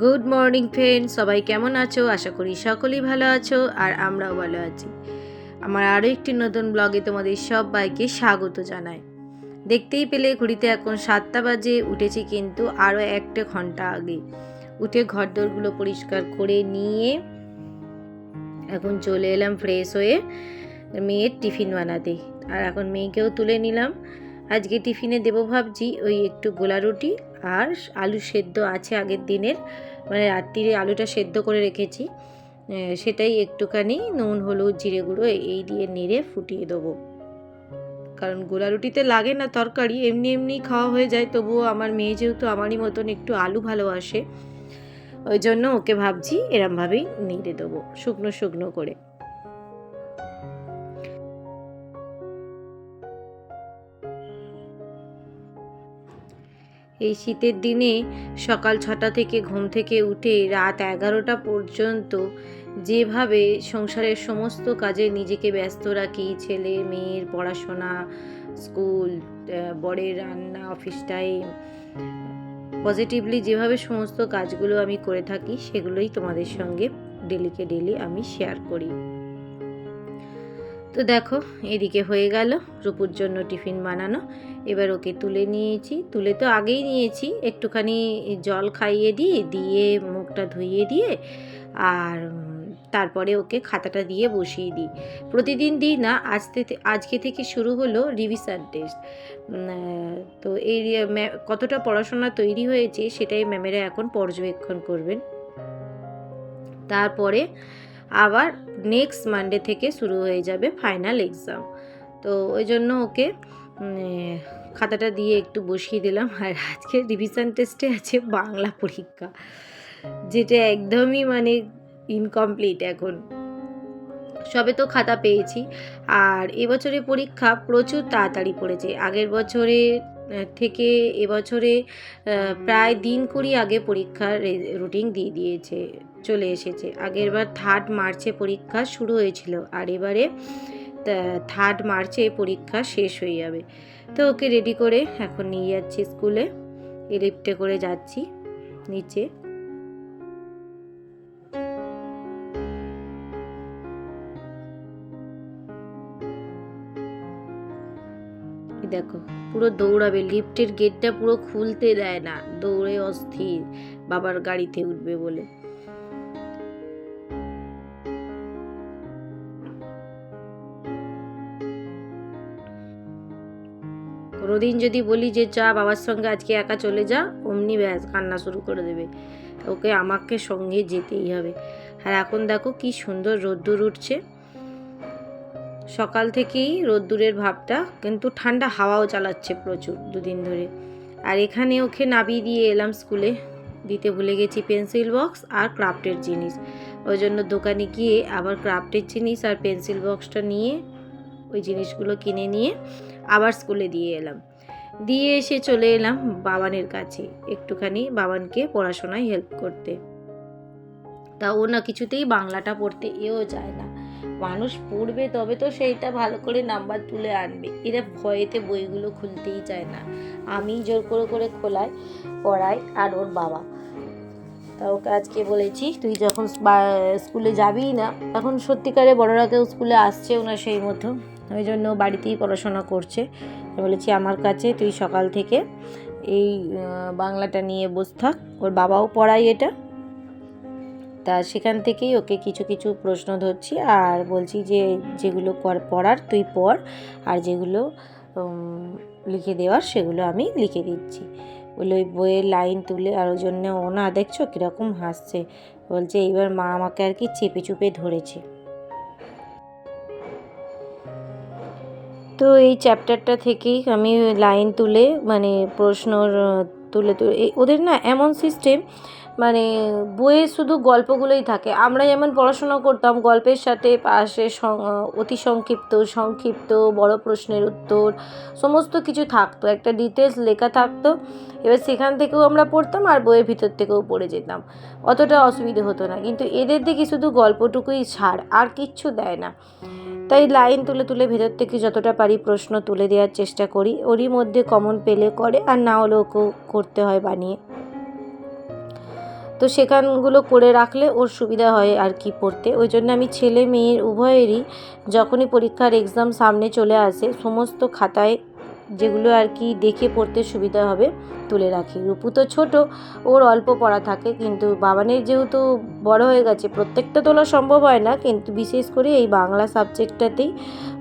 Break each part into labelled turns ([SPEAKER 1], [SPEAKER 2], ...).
[SPEAKER 1] Good morning friend সবাই কেমন আছো? আশা করি সকলেই ভালো আছো আর আমরাও ভালো আছি। আমার আরও একটি নতুন ব্লগে তোমাদের সবাইকে স্বাগত জানাই। দেখতেই পেলে ঘড়িতে এখন সাতটা বাজে, উঠেছি কিন্তু আরও একটা ঘণ্টা আগে। উঠে ঘরদোরগুলো পরিষ্কার করে নিয়ে এখন চলে এলাম ফ্রেশ হয়ে মেয়ের টিফিন বানাতে। আর এখন মেয়েকেও তুলে নিলাম। আজকে টিফিনে দেবো ভাবছি ওই একটু গোলা রুটি আর আলু সেদ্ধ আছে আগের দিনের। মানে রাত্রিরে আলুটা সেদ্ধ করে রেখেছি। সেটাই একটুখানি নুন, হলুদ, জিরে গুঁড়ো এই দিয়ে নেড়ে ফুটিয়ে দেবো। কারণ গোলা রুটিতে লাগে না তরকারি, এমনি এমনি খাওয়া হয়ে যায়। তবুও আমার মেয়ে যেহেতু আমারই মতন একটু আলু ভালোবাসে, ওই জন্য ওকে ভাবছি এরমভাবেই নেড়ে দেবো, শুকনো শুকনো করে। এই শীতের দিনে সকাল ছটা থেকে ঘুম থেকে উঠে রাত এগারোটা পর্যন্ত যেভাবে সংসারের সমস্ত কাজে নিজেকে ব্যস্ত রাখি, ছেলে, মেয়ের পড়াশোনা, স্কুল বরের রান্না অফিস টাইম পজিটিভলি যেভাবে সমস্ত কাজগুলো আমি করে থাকি, সেগুলোই তোমাদের সঙ্গে ডেলিকে ডেলি আমি শেয়ার করি। তো দেখো, এদিকে হয়ে গেল রূপুর জন্য টিফিন বানানো। এবার ওকে তুলে নিয়েছি। তুলে তো আগেই নিয়েছি। একটুখানি জল খাইয়ে দিয়ে দিয়ে মুখটা ধুইয়ে দিয়ে, আর তারপরে ওকে খাতাটা দিয়ে বসিয়ে দিই। প্রতিদিন দিই না, আজ থেকে আজকে থেকে শুরু হলো রিভিশন টেস্ট। তো এই কতটা পড়াশোনা তৈরি হয়েছে সেটাই ম্যামেরা এখন পর্যবেক্ষণ করবেন। তারপরে আবার নেক্সট মানডে থেকে শুরু হয়ে যাবে ফাইনাল এক্সাম তো ওই জন্য ওকে খাতাটা দিয়ে একটু বসিয়ে দিলাম। আর আজকে রিভিশন টেস্টে আছে বাংলা পরীক্ষা, যেটা একদমই মানে ইনকমপ্লিট এখন। সবে তো খাতা পেয়েছি। আর এবছরে পরীক্ষা প্রচুর তাড়াতাড়ি পড়েছে। আগের বছরে থেকে এবছরে প্রায় দিন কুড়ি আগে পরীক্ষার রুটিন দিয়ে দিয়েছে, চলে এসেছে। আগের বার থার্ড মার্চে পরীক্ষা শুরু হয়েছিল, আর এবারে থার্ড মার্চে পরীক্ষা শেষ হয়ে যাবে। তো ওকে রেডি করে এখন নিয়ে যাচ্ছি স্কুলে লিফটে করে যাচ্ছি, নিচে। দেখো। পুরো দৌড়াবে লিফটের গেটটা পুরো খুলতে দেয় না, দৌড়ে অস্থির, বাবার গাড়িতে উঠবে বলে। কোনোদিন যদি বলি যে চা বাবার সঙ্গে আজকে একা চলে যা, অমনি ব্যাস কান্না শুরু করে দেবে। ওকে আমাকে সঙ্গে যেতেই হবে। আর এখন দেখো কি সুন্দর রোদ্দুর উঠছে। সকাল থেকেই রোদ্দুরের ভাবটা, কিন্তু ঠান্ডা হাওয়াও চালাচ্ছে প্রচুর দুদিন ধরে। আর এখানে ওকে নাবিয়ে দিয়ে এলাম স্কুলে। দিতে ভুলে গেছি পেন্সিল বক্স আর ক্রাফটের জিনিস। ওই জন্য দোকানে গিয়ে আবার ক্রাফটের জিনিস আর পেন্সিল বক্সটা নিয়ে, ওই জিনিসগুলো কিনে নিয়ে আবার স্কুলে দিয়ে এলাম। দিয়ে এসে চলে এলাম বাবানের কাছে, একটুখানি বাবানকে পড়াশোনায় হেল্প করতে। তা ও না কিছুতেই বাংলাটা পড়তে এও যায় না। মানুষ পড়বে তবে তো সেইটা ভালো করে নাম্বার তুলে আনবে। এরা ভয়েতে বইগুলো খুলতেই চায় না। আমি জোর করে করে খোলাই, পড়াই আর ওর বাবা। তা ওকে আজকে বলেছি, তুই যখন স্কুলে যাবিই না এখন সত্যিকারে বড়রা কেউ স্কুলে আসছেও না সেই মতো। ওই জন্য বাড়িতেই পড়াশোনা করছে। বলেছি, আমার কাছে তুই সকাল থেকে এই বাংলাটা নিয়ে বস থাক। ওর বাবাও পড়ায় এটা। তা সেখান থেকেই ওকে কিছু কিছু প্রশ্ন ধরছি আর বলছি যে যেগুলো কর- পড়ার তুই পড় আর যেগুলো লিখে দেওয়ার সেগুলো আমি লিখে দিচ্ছি। বলে ওই বইয়ের লাইন তুলে আর ওই জন্য ও না দেখছ কীরকম হাসছে। বলছে এইবার মা আমাকে আর কি চেপে চুপে ধরেছে। তো এই চ্যাপ্টারটা থেকেই আমি লাইন তুলে মানে প্রশ্নর, তুলে তুলে ওদের না এমন সিস্টেম বইয়ে শুধু গল্পগুলোই থাকে। আমরা যেমন পড়াশোনা করতাম, গল্পের সাথে পাশে অতি সংক্ষিপ্ত সংক্ষিপ্ত, বড় প্রশ্নের উত্তর, সমস্ত কিছু থাকতো। একটা ডিটেলস লেখা থাকতো। এবার সেখান থেকেও আমরা পড়তাম আর বইয়ের ভিতর থেকেও পড়ে যেতাম। অতটা অসুবিধে হতো না। কিন্তু এদের দিকে শুধু গল্পটুকুই ছাড়, আর কিচ্ছু দেয় না। তাই লাইন তুলে তুলে ভেতর থেকে যতটা পারি প্রশ্ন তুলে দেওয়ার চেষ্টা করি। ওরই মধ্যে কমন পেলে করে, আর না হলেও করতে হয় বানিয়ে। তো সেখানগুলো করে রাখলে ওর সুবিধা হয় আর কি পড়তে। ওই জন্য আমি ছেলে মেয়ের উভয়েরই যখনই পরীক্ষার এক্সাম সামনে চলে আসে, সমস্ত খাতায় যেগুলো আর কি দেখে পড়তে সুবিধা হবে তুলে রাখি। রূপু তো ছোট, ওর অল্প পড়া থাকে কিন্তু বাবানের যেহেতু বড় হয়ে গেছে, প্রত্যেকটা তোলা সম্ভব হয় না কিন্তু বিশেষ করে এই বাংলা সাবজেক্টটাতেই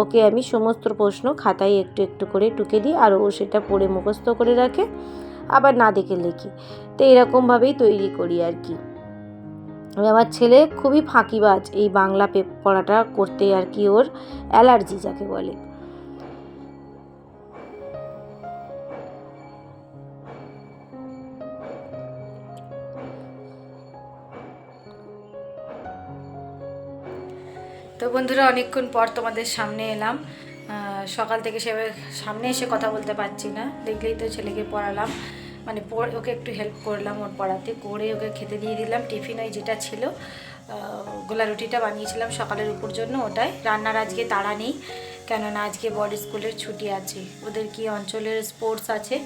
[SPEAKER 1] ওকে আমি সমস্ত প্রশ্ন খাতায় একটু একটু করে টুকে দিই আর ও সেটা পড়ে মুখস্থ করে রাখে, আবার না দেখে লেখি। তো এরকমভাবেই তৈরি করি আর কি। আমার ছেলে খুবই ফাঁকিবাজ এই বাংলা পড়াটা করতে আর কি ওর অ্যালার্জি যাকে বলে। তো বন্ধুরা, অনেকক্ষণ পর তোমাদের সামনে এলাম। সকাল থেকে সে সামনে এসে কথা বলতে পারছি না। দেখলেই তো ছেলেকে পড়ালাম। মানে ওকে একটু হেল্প করলাম ওর পড়াতে, করে ওকে খেতে দিয়ে দিলাম টিফিন ওই যেটা ছিল গোলা রুটিটা বানিয়েছিলাম সকালের উপর জন্য ওটাই। রান্নার আজকে তাড়া নেই, কেননা আজকে বড় স্কুলের ছুটি আছে, ওদের কি অঞ্চলের স্পোর্টস আছে,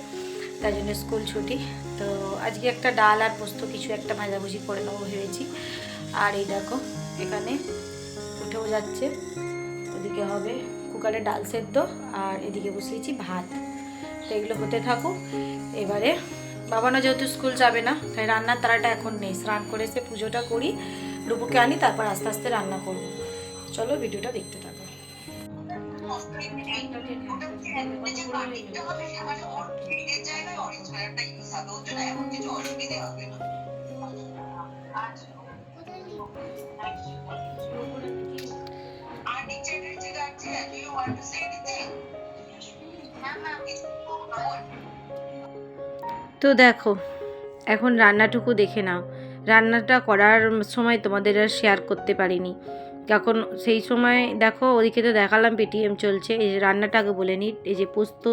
[SPEAKER 1] তাই জন্য স্কুল ছুটি। তো আজকে একটা ডাল আর পোস্ত কিছু একটা ভাজাভুজি করে নেব ভেবেছি। আর এই দেখো, এখানে উঠেও যাচ্ছে, ওদিকে হবে কুকারে ডাল সেদ্ধ, আর এদিকে বসিয়েছি ভাত। তো এগুলো হতে থাকুক। এবারে বাবানো যেহেতু স্কুল যাবে না, তাই রান্নার তারাটা এখন নেই। স্নান করে এসে পুজোটা করি, রূপুকে আনি, তারপর আস্তে আস্তে রান্না করব। চলো ভিডিওটা দেখতে থাকো। তো দেখো, এখন রান্নাটুকু দেখে নাও। রান্নাটা করার সময় তোমাদের আর শেয়ার করতে পারিনি। এখন সেই সময় দেখো, ওদিকে তো দেখালাম পেটিএম চলছে। এই যে রান্নাটা আগে বলে নিই, এই যে পোস্ত,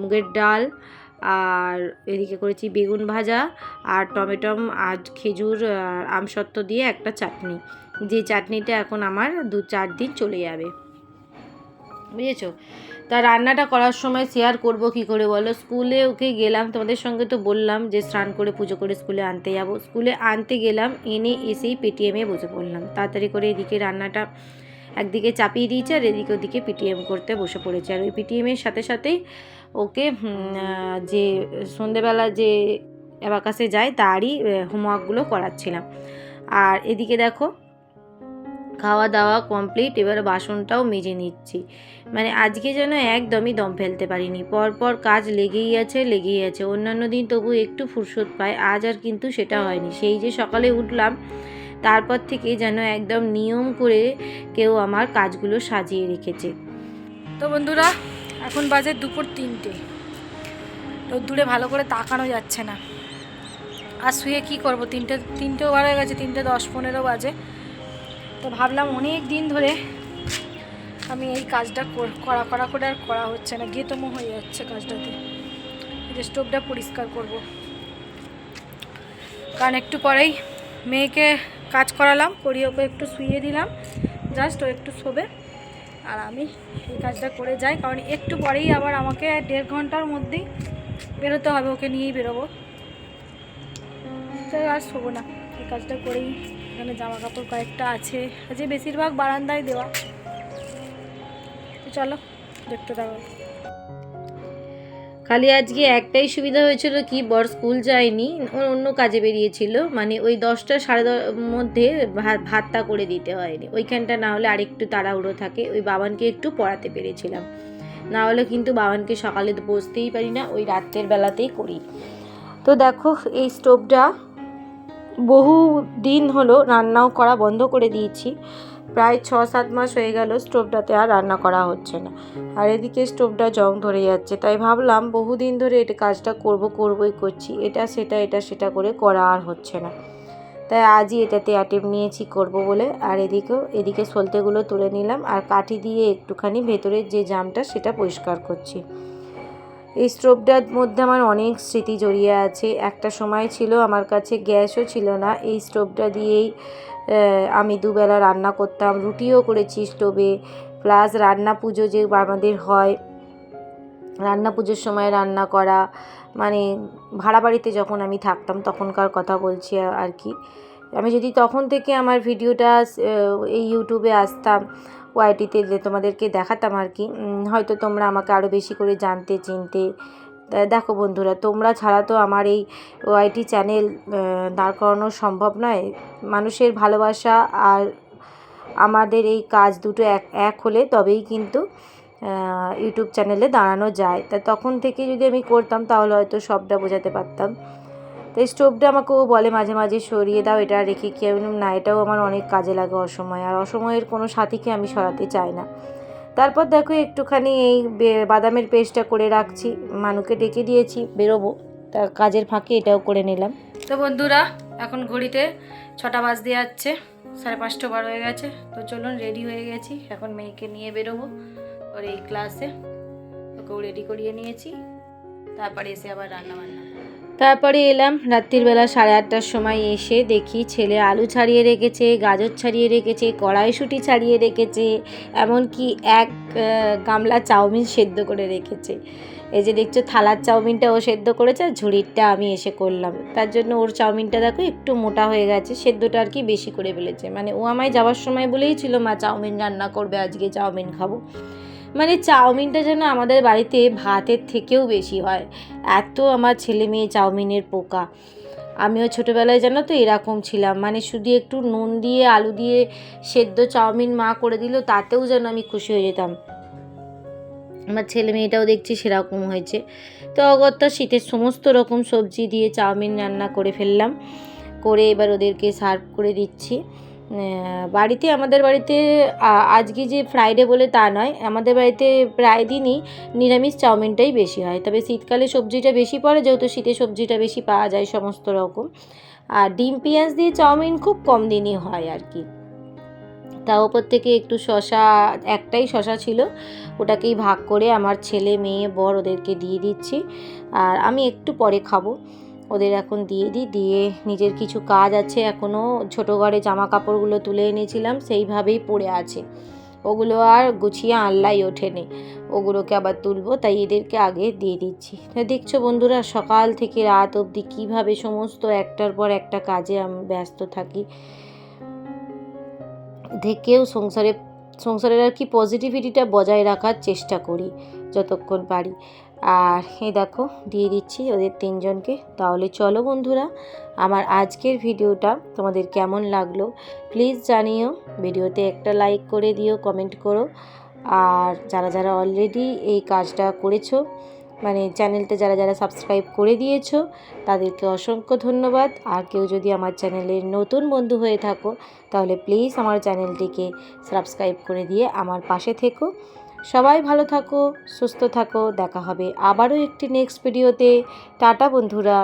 [SPEAKER 1] মুগের ডাল, আর এদিকে করেছি বেগুন ভাজা, আর টমেটম, আর খেজুর আমসত্ত্ব দিয়ে একটা চাটনি। যে চাটনিটা এখন আমার দু চার দিন চলে যাবে। বুঝেছ? তা রান্নাটা করার সময় শেয়ার করব কি করে বলো? স্কুলে ওকে গেলাম, তোমাদের সঙ্গে তো বললাম যে স্নান করে পুজো করে স্কুলে আনতে যাব। স্কুলে আনতে গেলাম, এনে এসেই পেটিএমে বসে পড়লাম। তাড়াতাড়ি করে এদিকে রান্নাটা একদিকে চাপিয়ে দিয়েছে আর এদিকে ওদিকে পিটিএম করতে বসে পড়েছে। আর ওই পিটিএমের সাথে সাথেই ওকে যে সন্ধেবেলা যে অ্যাবাকাসে যায়, তারই হোমওয়ার্কগুলো করাচ্ছিলাম। আর এদিকে দেখো খাওয়া দাওয়া কমপ্লিট এবার বাসনটাও মেজে নিচ্ছি। মানে আজকে যেন একদমই দম ফেলতে পারিনি। পরপর কাজ লেগেই আছে লেগেই আছে। অন্যান্য দিন তবু একটু ফুরসত পায় আজ আর কিন্তু সেটা হয়নি। সেই যে সকালে উঠলাম, তারপর থেকে যেন একদম নিয়ম করে কেউ আমার কাজগুলো সাজিয়ে রেখেছে। তো বন্ধুরা, এখন বাজে দুপুর তিনটে। রোদ্দুরে ভালো করে তাকানো যাচ্ছে না। আর শুয়ে কী করব? তিনটে, তিনটেও বার হয়ে গেছে, তিনটে দশ পনেরো বাজে। তো ভাবলাম অনেক দিন ধরে আমি এই কাজটা কর- করা করা আর করা হচ্ছে না, গেতম হয়ে যাচ্ছে কাজটাতে। যে স্টোভটা পরিষ্কার করব। কারণ একটু পরেই মেয়েকে কাজ করালাম, করিয়ে ওকে একটু শুইয়ে দিলাম, জাস্ট ও একটু শোবে। আর আমি এই কাজটা করে যাই, কারণ একটু পরেই আবার আমাকে দেড় ঘণ্টার মধ্যেই বেরোতে হবে, ওকে নিয়েই বেরোবো। তো আর শোবো না, এই কাজটা করেই এখানে জামা কাপড় কয়েকটা আছে। যে বেশিরভাগ বারান্দায় দেওয়া। চলো, দেখতে থাকো। খালি আজকে একটাই সুবিধা হয়েছিল কি, বর স্কুল যায়নি অন্য কাজে বেরিয়েছিল। মানে ওই দশটা সাড়ে মধ্যে ভাত ভাতটা করে দিতে হয়নি। ওইখানটা না হলে আরেকটু তাড়াহুড়ো থাকে। ওই বাবানকে একটু পড়াতে পেরেছিলাম। না হলে কিন্তু বাবানকে সকালে তো বসতেই পারি না, ওই রাত্রের বেলাতেই করি। তো দেখো, এই স্টোভটা বহু দিন হলো রান্নাও করা বন্ধ করে দিয়েছি। প্রায় ছ সাত মাস হয়ে গেল স্টোভটাতে আর রান্না করা হচ্ছে না। আর এদিকে স্টোভটা জং ধরে যাচ্ছে। তাই ভাবলাম বহুদিন ধরে এটা কাজটা করব, করবই করছি। এটা, সেটা এটা, সেটা করে করা আর হচ্ছে না। তাই আজই এটাতে অ্যাটেম নিয়েছি করব বলে। আর এদিকেও, এদিকে সলতেগুলো তুলে নিলাম। আর কাঠি দিয়ে একটুখানি ভেতরের যে জামটা সেটা পরিষ্কার করছি। এই স্টোভটার মধ্যে আমার অনেক স্মৃতি জড়িয়ে আছে। একটা সময় ছিল, আমার কাছে গ্যাসও ছিল না। এই স্টোভটা দিয়েই আমি দুবেলা রান্না করতাম, রুটিও করেছি স্টোভে প্লাস রান্না পুজো যে আমাদের হয়, রান্না পুজোর সময় রান্না করা মানে ভাড়া বাড়িতে যখন আমি থাকতাম, তখনকার কথা বলছি আর কি। আমি যদি তখন থেকে আমার ভিডিওটা এই ইউটিউবে আসতাম ওয়াইটিতে যে তোমাদেরকে দেখাতাম আর কি হয়তো তোমরা আমাকে আরও বেশি করে জানতে, চিনতে। দেখো বন্ধুরা, তোমরা ছাড়া তো আমার এই ওয়াইটি চ্যানেল দাঁড় করানো সম্ভব নয়। মানুষের ভালোবাসা আর আমাদের এই কাজ দুটো এক এক হলে তবেই কিন্তু ইউটিউব চ্যানেলে দাঁড়ানো যায়। তা তখন থেকে যদি আমি করতাম, তাহলে হয়তো সবটা বোঝাতে পারতাম। তো এই স্টোভটা আমাকে ও বলে মাঝে মাঝে, সরিয়ে দাও, এটা রেখে কি আমি না, এটাও আমার অনেক কাজে লাগে অসময়, আর অসময়ের কোনো সাথীকে আমি সরাতে চাই না। তারপর দেখো একটুখানি এই বাদামের পেস্টটা করে রাখছি, মানুকে ডেকে দিয়েছি, বেরোবো, তা কাজের ফাঁকে এটাও করে নিলাম। তো বন্ধুরা, এখন ঘড়িতে ছটা বাজ দিয়ে যাচ্ছে, সাড়ে পাঁচটা বার হয়ে গেছে, তো চলুন রেডি হয়ে গেছি, এখন মেয়েকে নিয়ে বেরোবো, ওর এই ক্লাসে ওকেও রেডি করিয়ে নিয়েছি, তারপরে এসে আবার রান্না বান্না তারপরে এলাম রাত্রির বেলা সাড়ে আটটার সময় এসে দেখি ছেলে আলু ছাড়িয়ে রেখেছে, গাজর ছাড়িয়ে রেখেছে, কড়াইশুঁটি ছাড়িয়ে রেখেছে, এমনকি এক গামলা চাউমিন সেদ্ধ করে রেখেছে। এই যে দেখছ থালার চাউমিনটা ও সেদ্ধ করেছে, আর ঝুড়িরটা আমি এসে করলাম। তার জন্য ওর চাউমিনটা দেখো একটু মোটা হয়ে গেছে, সেদ্ধটা আর কি বেশি করে ফেলেছে। মানে ও আমায় যাওয়ার সময় বলেই ছিল, মা, চাউমিন রান্না করবে, আজকে চাউমিন খাব। মানে চাউমিনটা যেন আমাদের বাড়িতে ভাতের থেকেও বেশি হয়। এত আমার ছেলে মেয়ে চাউমিনের পোকা। আমিও ছোটোবেলায় জানো তো এরকম ছিলাম। মানে শুধু একটু নুন দিয়ে, আলু দিয়ে সেদ্ধ চাউমিন মা করে দিল, তাতেও যেন আমি খুশি হয়ে যেতাম। আমার ছেলে মেয়েটাও দেখছি সেরকম হয়েছে। তো অগত্যা শীতের সমস্ত রকম সবজি দিয়ে চাউমিন রান্না করে ফেললাম। করে এবার ওদেরকে সার্ভ করে দিচ্ছি। বাড়িতে, আমাদের বাড়িতে আজকে যে ফ্রাইডে বলে তা নয়, আমাদের বাড়িতে প্রায় দিনই নিরামিষ চাউমিনটাই বেশি হয়। তবে শীতকালে সবজিটা বেশি পড়ে, যেহেতু শীতে সবজিটা বেশি পাওয়া যায় সমস্ত রকম। আর ডিম পেঁয়াজ দিয়ে চাউমিন খুব কম দিনই হয় আর কি। তা ওপর থেকে একটু শশা একটাই শশা ছিল, ওটাকেই ভাগ করে আমার ছেলে, মেয়ে, বর ওদেরকে দিয়ে দিচ্ছি। আর আমি একটু পরে খাব। ওদের এখন দিয়ে দিই, দিয়ে নিজের কিছু কাজ আছে এখনও ছোটো ঘরে জামা কাপড়গুলো তুলে এনেছিলাম, সেইভাবেই পড়ে আছে। ওগুলো আর গুছিয়ে আনলাই ওঠেনি। ওগুলোকে আবার তুলবো, তাই এদেরকে আগে দিয়ে দিচ্ছি। দেখছ বন্ধুরা, সকাল থেকে রাত অবধি কীভাবে সমস্ত একটার পর একটা কাজে আমি ব্যস্ত থাকি। থেকেও সংসারে সংসারের আর কি পজিটিভিটিটা বজায় রাখার চেষ্টা করি, যতক্ষণ পারি। আর এই দেখো, দিয়ে দিচ্ছি ওদের তিনজনকে। তাহলে চলো বন্ধুরা, আমার আজকের ভিডিওটা তোমাদের কেমন লাগল? প্লিজ জানিও, ভিডিওতে একটা লাইক করে দিও কমেন্ট করো। আর যারা যারা অলরেডি এই কাজটা করেছ মানে চ্যানেলটা যারা যারা সাবস্ক্রাইব করে দিয়েছ, তাদেরকে অসংখ্য ধন্যবাদ। আর কেউ যদি আমার চ্যানেলের নতুন বন্ধু হয়ে থাকো, তাহলে প্লিজ আমার চ্যানেলটিকে সাবস্ক্রাইব করে দিয়ে আমার পাশে থেকো। সবাই ভালো থাকো, সুস্থ থাকো। দেখা হবে আবারও একটি নেক্সট ভিডিওতে টাটা বন্ধুরা।